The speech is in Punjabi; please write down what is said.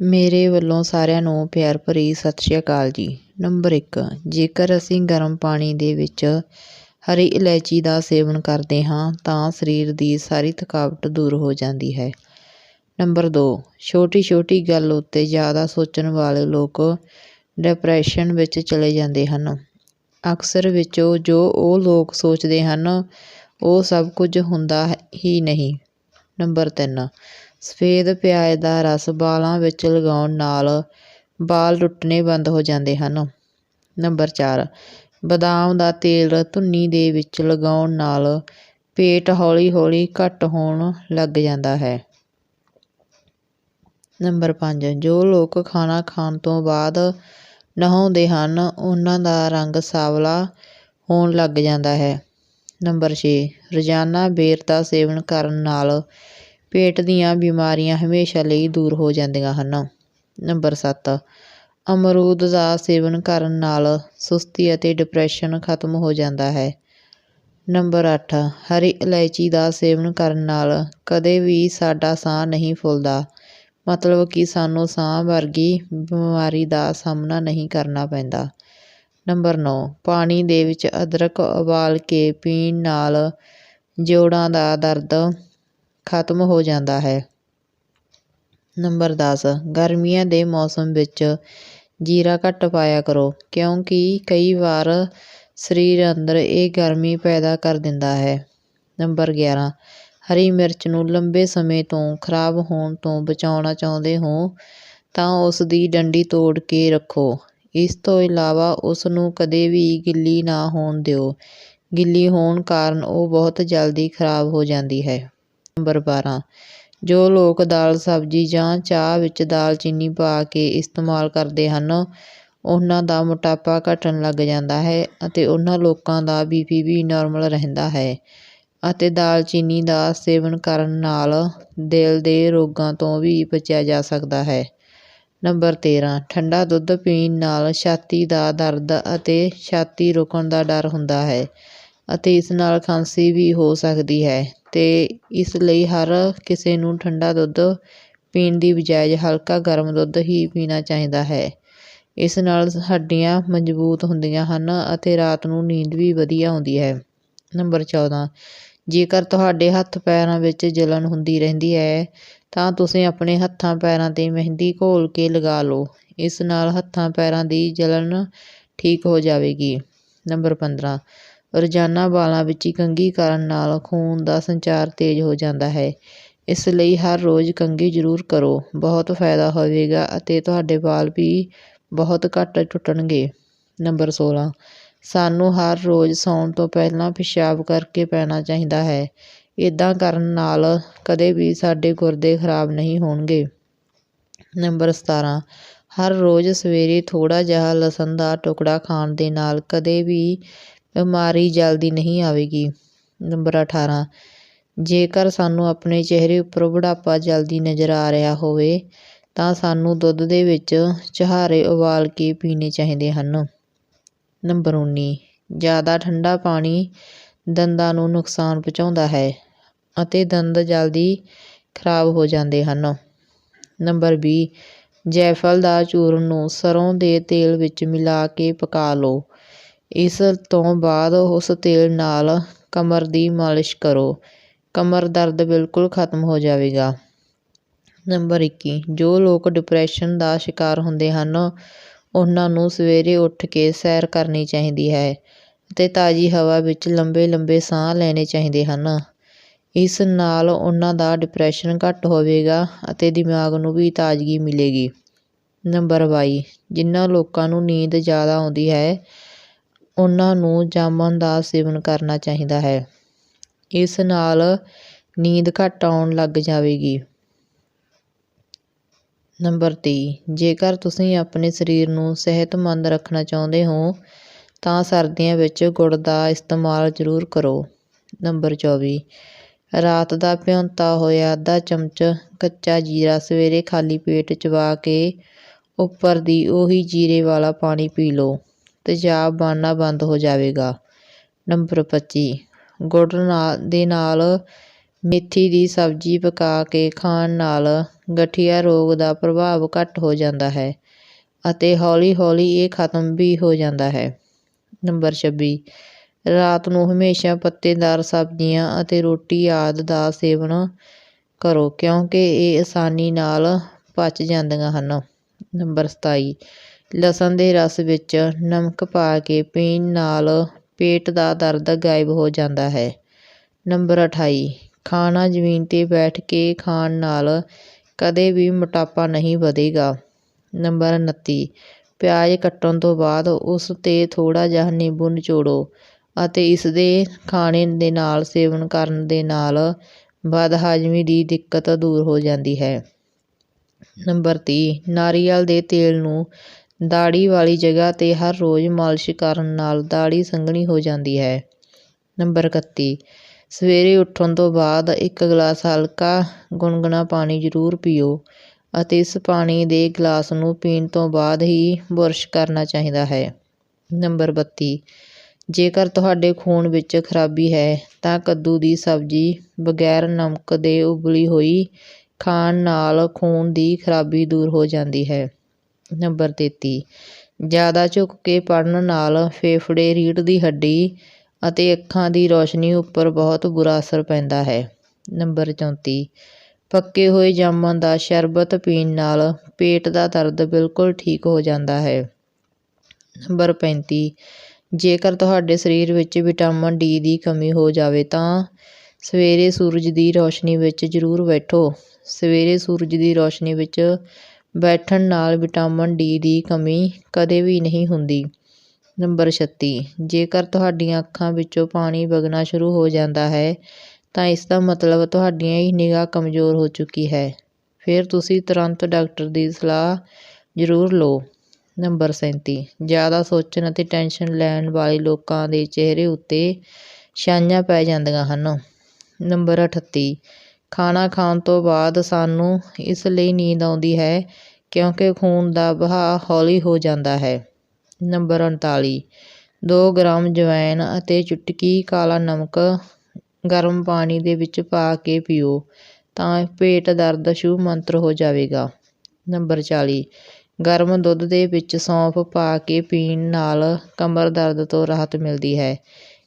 ਮੇਰੇ ਵੱਲੋਂ ਸਾਰਿਆਂ ਨੂੰ ਪਿਆਰ ਭਰੀ ਸਤਿ ਸ਼੍ਰੀ ਅਕਾਲ ਜੀ। ਨੰਬਰ ਇੱਕ, ਜੇਕਰ ਅਸੀਂ ਗਰਮ ਪਾਣੀ ਦੇ ਵਿੱਚ ਹਰੀ ਇਲਾਇਚੀ ਦਾ ਸੇਵਨ ਕਰਦੇ ਹਾਂ, ਤਾਂ ਸਰੀਰ ਦੀ ਸਾਰੀ ਥਕਾਵਟ ਦੂਰ ਹੋ ਜਾਂਦੀ ਹੈ। ਨੰਬਰ ਦੋ ਛੋਟੀ ਛੋਟੀ ਗੱਲ ਉੱਤੇ ਜ਼ਿਆਦਾ ਸੋਚਣ ਵਾਲੇ ਲੋਕ ਡਿਪਰੈਸ਼ਨ ਵਿੱਚ ਚਲੇ ਜਾਂਦੇ ਹਨ। ਅਕਸਰ ਵਿੱਚੋਂ ਜੋ ਉਹ ਲੋਕ ਸੋਚਦੇ ਹਨ, ਉਹ ਸਭ ਕੁਝ ਹੁੰਦਾ ਹੀ ਨਹੀਂ। ਨੰਬਰ ਤਿੰਨ ਸਫੇਦ ਪਿਆਜ਼ ਦਾ ਰਸ ਵਾਲਾਂ ਵਿੱਚ ਲਗਾਉਣ ਨਾਲ ਵਾਲ ਟੁੱਟਣੇ ਬੰਦ ਹੋ ਜਾਂਦੇ ਹਨ। ਨੰਬਰ ਚਾਰ, ਬਦਾਮ ਦਾ ਤੇਲ ਧੁੰਨੀ ਦੇ ਵਿੱਚ ਲਗਾਉਣ ਨਾਲ ਪੇਟ ਹੌਲੀ ਹੌਲੀ ਘੱਟ ਹੋਣ ਲੱਗ ਜਾਂਦਾ ਹੈ। ਨੰਬਰ ਪੰਜ, ਜੋ ਲੋਕ ਖਾਣਾ ਖਾਣ ਤੋਂ ਬਾਅਦ ਨਹਾਉਂਦੇ ਹਨ, ਉਹਨਾਂ ਦਾ ਰੰਗ ਸਾਵਲਾ ਹੋਣ ਲੱਗ ਜਾਂਦਾ ਹੈ। ਨੰਬਰ ਛੇ, ਰੋਜ਼ਾਨਾ ਬੇਰ ਦਾ ਸੇਵਨ ਕਰਨ ਨਾਲ ਪੇਟ ਦੀਆਂ ਬਿਮਾਰੀਆਂ ਹਮੇਸ਼ਾ ਲਈ ਦੂਰ ਹੋ ਜਾਂਦੀਆਂ ਹਨ। ਨੰਬਰ ਸੱਤ, ਅਮਰੂਦ ਦਾ ਸੇਵਨ ਕਰਨ ਨਾਲ ਸੁਸਤੀ ਅਤੇ ਡਿਪਰੈਸ਼ਨ ਖਤਮ ਹੋ ਜਾਂਦਾ ਹੈ। ਨੰਬਰ ਅੱਠ, ਹਰੀ ਇਲਾਇਚੀ ਦਾ ਸੇਵਨ ਕਰਨ ਨਾਲ ਕਦੇ ਵੀ ਸਾਡਾ ਸਾਹ ਨਹੀਂ ਫੁੱਲਦਾ। ਮਤਲਬ ਕਿ ਸਾਨੂੰ ਸਾਹ ਵਰਗੀ ਬਿਮਾਰੀ ਦਾ ਸਾਹਮਣਾ ਨਹੀਂ ਕਰਨਾ ਪੈਂਦਾ। ਨੰਬਰ ਨੌ, ਪਾਣੀ ਦੇ ਵਿੱਚ ਅਦਰਕ ਉਬਾਲ ਕੇ ਪੀਣ ਨਾਲ ਜੋੜਾਂ ਦਾ ਦਰਦ ਖਤਮ ਹੋ ਜਾਂਦਾ ਹੈ। ਨੰਬਰ ਦਸ, ਗਰਮੀਆਂ ਦੇ ਮੌਸਮ ਵਿੱਚ ਜੀਰਾ ਘੱਟ ਪਾਇਆ ਕਰੋ, ਕਿਉਂਕਿ ਕਈ ਵਾਰ ਸਰੀਰ ਅੰਦਰ ਇਹ ਗਰਮੀ ਪੈਦਾ ਕਰ ਦਿੰਦਾ ਹੈ। ਨੰਬਰ ਗਿਆਰਾਂ, ਹਰੀ ਮਿਰਚ ਨੂੰ ਲੰਬੇ ਸਮੇਂ ਤੋਂ ਖਰਾਬ ਹੋਣ ਤੋਂ ਬਚਾਉਣਾ ਚਾਹੁੰਦੇ ਹੋ, ਤਾਂ ਉਸ ਦੀ ਡੰਡੀ ਤੋੜ ਕੇ ਰੱਖੋ। ਇਸ ਤੋਂ ਇਲਾਵਾ ਉਸ ਨੂੰ ਕਦੇ ਵੀ ਗਿੱਲੀ ਨਾ ਹੋਣ ਦਿਓ। ਗਿੱਲੀ ਹੋਣ ਕਾਰਨ ਉਹ ਬਹੁਤ ਜਲਦੀ ਖਰਾਬ ਹੋ ਜਾਂਦੀ ਹੈ। ਨੰਬਰ ਬਾਰਾਂ। ਜੋ ਲੋਕ ਦਾਲ, ਸਬਜ਼ੀ ਜਾਂ ਚਾਹ ਵਿੱਚ ਦਾਲਚੀਨੀ ਪਾ ਕੇ ਇਸਤੇਮਾਲ ਕਰਦੇ ਹਨ, ਉਹਨਾਂ ਦਾ ਮੋਟਾਪਾ ਘਟਣ ਲੱਗ ਜਾਂਦਾ ਹੈ ਅਤੇ ਉਹਨਾਂ ਲੋਕਾਂ ਦਾ ਬੀਪੀ ਵੀ ਨਾਰਮਲ ਰਹਿੰਦਾ ਹੈ ਅਤੇ ਦਾਲਚੀਨੀ ਦਾ ਸੇਵਨ ਕਰਨ ਨਾਲ ਦਿਲ ਦੇ ਰੋਗਾਂ ਤੋਂ ਵੀ ਬਚਿਆ ਜਾ ਸਕਦਾ ਹੈ। ਨੰਬਰ ਤੇਰਾਂ। ਠੰਡਾ ਦੁੱਧ ਪੀਣ ਨਾਲ ਛਾਤੀ ਦਾ ਦਰਦ ਅਤੇ ਛਾਤੀ ਰੁਕਣ ਦਾ ਡਰ ਹੁੰਦਾ ਹੈ। ਅਤੇ ਇਸ ਨਾਲ ਖਾਂਸੀ ਵੀ ਹੋ ਸਕਦੀ ਹੈ ਅਤੇ ਇਸ ਲਈ ਹਰ ਕਿਸੇ ਨੂੰ ਠੰਡਾ ਦੁੱਧ ਪੀਣ ਦੀ ਬਜਾਏ ਹਲਕਾ ਗਰਮ ਦੁੱਧ ਹੀ ਪੀਣਾ ਚਾਹੀਦਾ ਹੈ। ਇਸ ਨਾਲ ਹੱਡੀਆਂ ਮਜ਼ਬੂਤ ਹੁੰਦੀਆਂ ਹਨ ਅਤੇ ਰਾਤ ਨੂੰ ਨੀਂਦ ਵੀ ਵਧੀਆ ਆਉਂਦੀ ਹੈ। ਨੰਬਰ ਚੌਦਾਂ, ਜੇਕਰ ਤੁਹਾਡੇ ਹੱਥ ਪੈਰਾਂ ਵਿੱਚ ਜਲਨ ਹੁੰਦੀ ਰਹਿੰਦੀ ਹੈ, ਤਾਂ ਤੁਸੀਂ ਆਪਣੇ ਹੱਥਾਂ ਪੈਰਾਂ 'ਤੇ ਮਹਿੰਦੀ ਘੋਲ ਕੇ ਲਗਾ ਲਓ। ਇਸ ਨਾਲ ਹੱਥਾਂ ਪੈਰਾਂ ਦੀ ਜਲਨ ਠੀਕ ਹੋ ਜਾਵੇਗੀ। ਨੰਬਰ ਪੰਦਰਾਂ ਰੋਜ਼ਾਨਾ ਵਾਲਾਂ ਵਿੱਚ ਕੰਘੀ ਕਰਨ ਨਾਲ ਖੂਨ ਦਾ ਸੰਚਾਰ ਤੇਜ਼ ਹੋ ਜਾਂਦਾ ਹੈ। ਇਸ ਲਈ ਹਰ ਰੋਜ਼ ਕੰਘੀ ਜ਼ਰੂਰ ਕਰੋ। ਬਹੁਤ ਫਾਇਦਾ ਹੋਵੇਗਾ ਅਤੇ ਤੁਹਾਡੇ ਵਾਲ ਵੀ ਬਹੁਤ ਘੱਟ ਟੁੱਟਣਗੇ। ਨੰਬਰ ਸੋਲ੍ਹਾਂ ਸਾਨੂੰ ਹਰ ਰੋਜ਼ ਸੌਣ ਤੋਂ ਪਹਿਲਾਂ ਪਿਸ਼ਾਬ ਕਰਕੇ ਪੈਣਾ ਚਾਹੀਦਾ ਹੈ। ਇੱਦਾਂ ਕਰਨ ਨਾਲ ਕਦੇ ਵੀ ਸਾਡੇ ਗੁਰਦੇ ਖਰਾਬ ਨਹੀਂ ਹੋਣਗੇ। ਨੰਬਰ ਸਤਾਰਾਂ। ਹਰ ਰੋਜ਼ ਸਵੇਰੇ ਥੋੜ੍ਹਾ ਜਿਹਾ ਲਸਣ ਦਾ ਟੁਕੜਾ ਖਾਣ ਦੇ ਨਾਲ ਕਦੇ ਵੀ ਬਿਮਾਰੀ ਜਲਦੀ ਨਹੀਂ ਆਵੇਗੀ। ਨੰਬਰ ਅਠਾਰਾਂ, ਜੇਕਰ ਸਾਨੂੰ ਆਪਣੇ ਚਿਹਰੇ ਉੱਪਰ ਬੁਢਾਪਾ ਜਲਦੀ ਨਜ਼ਰ ਆ ਰਿਹਾ ਹੋਵੇ, ਤਾਂ ਸਾਨੂੰ ਦੁੱਧ ਦੇ ਵਿੱਚ ਚਹਾਰੇ ਉਬਾਲ ਕੇ ਪੀਣੇ ਚਾਹੀਦੇ ਹਨ। ਨੰਬਰ ਉੱਨੀ, ਜ਼ਿਆਦਾ ਠੰਡਾ ਪਾਣੀ ਦੰਦਾਂ ਨੂੰ ਨੁਕਸਾਨ ਪਹੁੰਚਾਉਂਦਾ ਹੈ ਅਤੇ ਦੰਦ ਜਲਦੀ ਖਰਾਬ ਹੋ ਜਾਂਦੇ ਹਨ। ਨੰਬਰ ਵੀਹ, ਜੈਫਲ ਦਾ ਚੂਰਨ ਨੂੰ ਸਰੋਂ ਦੇ ਤੇਲ ਵਿੱਚ ਮਿਲਾ ਕੇ ਪਕਾ ਲਓ। ਇਸ ਤੋਂ ਬਾਅਦ ਉਸ ਤੇਲ ਨਾਲ ਕਮਰ ਦੀ ਮਾਲਿਸ਼ ਕਰੋ। ਕਮਰ ਦਰਦ ਬਿਲਕੁਲ ਖਤਮ ਹੋ ਜਾਵੇਗਾ। ਨੰਬਰ ਇੱਕੀ, ਜੋ ਲੋਕ ਡਿਪਰੈਸ਼ਨ ਦਾ ਸ਼ਿਕਾਰ ਹੁੰਦੇ ਹਨ, ਉਹਨਾਂ ਨੂੰ ਸਵੇਰੇ ਉੱਠ ਕੇ ਸੈਰ ਕਰਨੀ ਚਾਹੀਦੀ ਹੈ ਅਤੇ ਤਾਜ਼ੀ ਹਵਾ ਵਿੱਚ ਲੰਬੇ ਲੰਬੇ ਸਾਹ ਲੈਣੇ ਚਾਹੀਦੇ ਹਨ। ਇਸ ਨਾਲ ਉਹਨਾਂ ਦਾ ਡਿਪਰੈਸ਼ਨ ਘੱਟ ਹੋਵੇਗਾ ਅਤੇ ਦਿਮਾਗ ਨੂੰ ਵੀ ਤਾਜ਼ਗੀ ਮਿਲੇਗੀ। ਨੰਬਰ ਬਾਈ ਜਿਨ੍ਹਾਂ ਲੋਕਾਂ ਨੂੰ ਨੀਂਦ ਜ਼ਿਆਦਾ ਆਉਂਦੀ ਹੈ ਉਹਨਾਂ ਨੂੰ ਜਾਮਨ ਦਾ ਸੇਵਨ ਕਰਨਾ ਚਾਹੀਦਾ ਹੈ। ਇਸ ਨਾਲ ਨੀਂਦ ਘੱਟ ਆਉਣ ਲੱਗ ਜਾਵੇਗੀ। ਨੰਬਰ ਤੀਹ, ਜੇਕਰ ਤੁਸੀਂ ਆਪਣੇ ਸਰੀਰ ਨੂੰ ਸਿਹਤਮੰਦ ਰੱਖਣਾ ਚਾਹੁੰਦੇ ਹੋ, ਤਾਂ ਸਰਦੀਆਂ ਵਿੱਚ ਗੁੜ ਦਾ ਇਸਤੇਮਾਲ ਜ਼ਰੂਰ ਕਰੋ। ਨੰਬਰ ਚੌਵੀ, ਰਾਤ ਦਾ ਭਿਉਂਤਾ ਹੋਇਆ ਅੱਧਾ ਚਮਚ ਕੱਚਾ ਜੀਰਾ ਸਵੇਰੇ ਖਾਲੀ ਪੇਟ ਚਬਾ ਕੇ ਉੱਪਰ ਦੀ ਉਹੀ ਜੀਰੇ ਵਾਲਾ ਪਾਣੀ ਪੀ ਲਓ। ਤੇਜ਼ਾਬ ਬਣਨਾ ਬੰਦ ਹੋ ਜਾਵੇਗਾ ਨੰਬਰ ਪੱਚੀ ਗੁੜ ਨਾਲ ਦੇ ਨਾਲ ਮੇਥੀ ਦੀ ਸਬਜ਼ੀ ਪਕਾ ਕੇ ਖਾਣ ਨਾਲ ਗਠੀਆ ਰੋਗ ਦਾ ਪ੍ਰਭਾਵ ਘੱਟ ਹੋ ਜਾਂਦਾ ਹੈ ਅਤੇ ਹੌਲੀ-ਹੌਲੀ ਇਹ ਖਤਮ ਵੀ ਹੋ ਜਾਂਦਾ ਹੈ। ਨੰਬਰ ਛੱਬੀ ਰਾਤ ਨੂੰ ਹਮੇਸ਼ਾ ਪੱਤੇਦਾਰ ਸਬਜ਼ੀਆਂ ਅਤੇ ਰੋਟੀ ਆਦਿ ਦਾ ਸੇਵਨ ਕਰੋ ਕਿਉਂਕਿ ਇਹ ਆਸਾਨੀ ਨਾਲ ਪਚ ਜਾਂਦੀਆਂ ਹਨ। ਨੰਬਰ ਸਤਾਈ ਲਸਣ ਦੇ ਰਸ ਵਿੱਚ ਨਮਕ ਪਾ ਕੇ ਪੀਣ ਨਾਲ ਪੇਟ ਦਾ ਦਰਦ ਗਾਇਬ ਹੋ ਜਾਂਦਾ ਹੈ। ਨੰਬਰ ਅਠਾਈ, ਖਾਣਾ ਜ਼ਮੀਨ 'ਤੇ ਬੈਠ ਕੇ ਖਾਣ ਨਾਲ ਕਦੇ ਵੀ ਮੋਟਾਪਾ ਨਹੀਂ ਵਧੇਗਾ। ਨੰਬਰ ਉਨੱਤੀ, ਪਿਆਜ਼ ਕੱਟਣ ਤੋਂ ਬਾਅਦ ਉਸ 'ਤੇ ਥੋੜ੍ਹਾ ਜਿਹਾ ਨਿੰਬੂ ਨਿਚੋੜੋ ਅਤੇ ਇਸਦੇ ਖਾਣੇ ਦੇ ਨਾਲ, ਸੇਵਨ ਕਰਨ ਦੇ ਨਾਲ ਬਦਹਜ਼ਮੀ ਦੀ ਦਿੱਕਤ ਦੂਰ ਹੋ ਜਾਂਦੀ ਹੈ। ਨੰਬਰ ਤੀਹ, ਨਾਰੀਅਲ ਦੇ ਤੇਲ ਨੂੰ ਦਾੜ੍ਹੀ ਵਾਲੀ ਜਗ੍ਹਾ 'ਤੇ ਹਰ ਰੋਜ਼ ਮਾਲਿਸ਼ ਕਰਨ ਨਾਲ ਦਾੜ੍ਹੀ ਸੰਘਣੀ ਹੋ ਜਾਂਦੀ ਹੈ। ਨੰਬਰ ਇਕੱਤੀ ਸਵੇਰੇ ਉੱਠਣ ਤੋਂ ਬਾਅਦ ਇੱਕ ਗਲਾਸ ਹਲਕਾ ਗੁਣਗੁਣਾ ਪਾਣੀ ਜ਼ਰੂਰ ਪੀਓ ਅਤੇ ਇਸ ਪਾਣੀ ਦੇ ਗਲਾਸ ਨੂੰ ਪੀਣ ਤੋਂ ਬਾਅਦ ਹੀ ਬੁਰਸ਼ ਕਰਨਾ ਚਾਹੀਦਾ ਹੈ। ਨੰਬਰ ਬੱਤੀ ਜੇਕਰ ਤੁਹਾਡੇ ਖੂਨ ਵਿੱਚ ਖਰਾਬੀ ਹੈ ਤਾਂ ਕੱਦੂ ਦੀ ਸਬਜ਼ੀ ਬਗੈਰ ਨਮਕ ਦੇ ਉਬਲੀ ਹੋਈ ਖਾਣ ਨਾਲ ਖੂਨ ਦੀ ਖਰਾਬੀ ਦੂਰ ਹੋ ਜਾਂਦੀ ਹੈ। ਨੰਬਰ ਤੇਤੀ ਜ਼ਿਆਦਾ ਝੁਕ ਕੇ ਪੜ੍ਹਨ ਨਾਲ ਫੇਫੜੇ ਰੀੜ੍ਹ ਦੀ ਹੱਡੀ ਅਤੇ ਅੱਖਾਂ ਦੀ ਰੌਸ਼ਨੀ ਉੱਪਰ ਬਹੁਤ ਬੁਰਾ ਅਸਰ ਪੈਂਦਾ ਹੈ। ਨੰਬਰ ਚੌਂਤੀ ਪੱਕੇ ਹੋਏ ਜਾਮਣ ਦਾ ਸ਼ਰਬਤ ਪੀਣ ਨਾਲ ਪੇਟ ਦਾ ਦਰਦ ਬਿਲਕੁਲ ਠੀਕ ਹੋ ਜਾਂਦਾ ਹੈ। ਨੰਬਰ ਪੈਂਤੀ ਜੇਕਰ ਤੁਹਾਡੇ ਸਰੀਰ ਵਿੱਚ ਵਿਟਾਮਿਨ ਡੀ ਦੀ ਕਮੀ ਹੋ ਜਾਵੇ ਤਾਂ ਸਵੇਰੇ ਸੂਰਜ ਦੀ ਰੌਸ਼ਨੀ ਵਿੱਚ ਜ਼ਰੂਰ ਬੈਠੋ। ਸਵੇਰੇ ਸੂਰਜ ਦੀ ਰੌਸ਼ਨੀ ਵਿੱਚ ਬੈਠਣ ਨਾਲ ਵਿਟਾਮਿਨ ਡੀ ਦੀ ਕਮੀ ਕਦੇ ਵੀ ਨਹੀਂ ਹੁੰਦੀ। ਨੰਬਰ ਛੱਤੀ, ਜੇਕਰ ਤੁਹਾਡੀਆਂ ਅੱਖਾਂ ਵਿੱਚੋਂ ਪਾਣੀ ਵਗਣਾ ਸ਼ੁਰੂ ਹੋ ਜਾਂਦਾ ਹੈ, ਤਾਂ ਇਸ ਦਾ ਮਤਲਬ ਤੁਹਾਡੀ ਨਿਗਾਹ ਕਮਜ਼ੋਰ ਹੋ ਚੁੱਕੀ ਹੈ। ਫਿਰ ਤੁਸੀਂ ਤੁਰੰਤ ਡਾਕਟਰ ਦੀ ਸਲਾਹ ਜ਼ਰੂਰ ਲਓ। ਨੰਬਰ ਸੈਂਤੀ, ਜ਼ਿਆਦਾ ਸੋਚਣ ਅਤੇ ਟੈਨਸ਼ਨ ਲੈਣ ਵਾਲੇ ਲੋਕਾਂ ਦੇ ਚਿਹਰੇ ਉੱਤੇ ਛਾਈਆਂ ਪੈ ਜਾਂਦੀਆਂ ਹਨ। ਨੰਬਰ ਅਠੱਤੀ ਖਾਣਾ ਖਾਣ ਤੋਂ ਬਾਅਦ ਸਾਨੂੰ ਇਸ ਲਈ ਨੀਂਦ ਆਉਂਦੀ ਹੈ ਕਿਉਂਕਿ ਖੂਨ ਦਾ ਵਹਾਅ ਹੌਲੀ ਹੋ ਜਾਂਦਾ ਹੈ। ਨੰਬਰ ਉਨਤਾਲੀ ਦੋ ਗ੍ਰਾਮ ਜਵੈਣ ਅਤੇ ਚੁਟਕੀ ਕਾਲਾ ਨਮਕ ਗਰਮ ਪਾਣੀ ਦੇ ਵਿੱਚ ਪਾ ਕੇ ਪੀਓ ਤਾਂ ਪੇਟ ਦਰਦ ਛੂਮੰਤਰ ਮੰਤਰ ਹੋ ਜਾਵੇਗਾ। ਨੰਬਰ ਚਾਲੀ ਗਰਮ ਦੁੱਧ ਦੇ ਵਿੱਚ ਸੌਂਫ ਪਾ ਕੇ ਪੀਣ ਨਾਲ ਕਮਰ ਦਰਦ ਤੋਂ ਰਾਹਤ ਮਿਲਦੀ ਹੈ।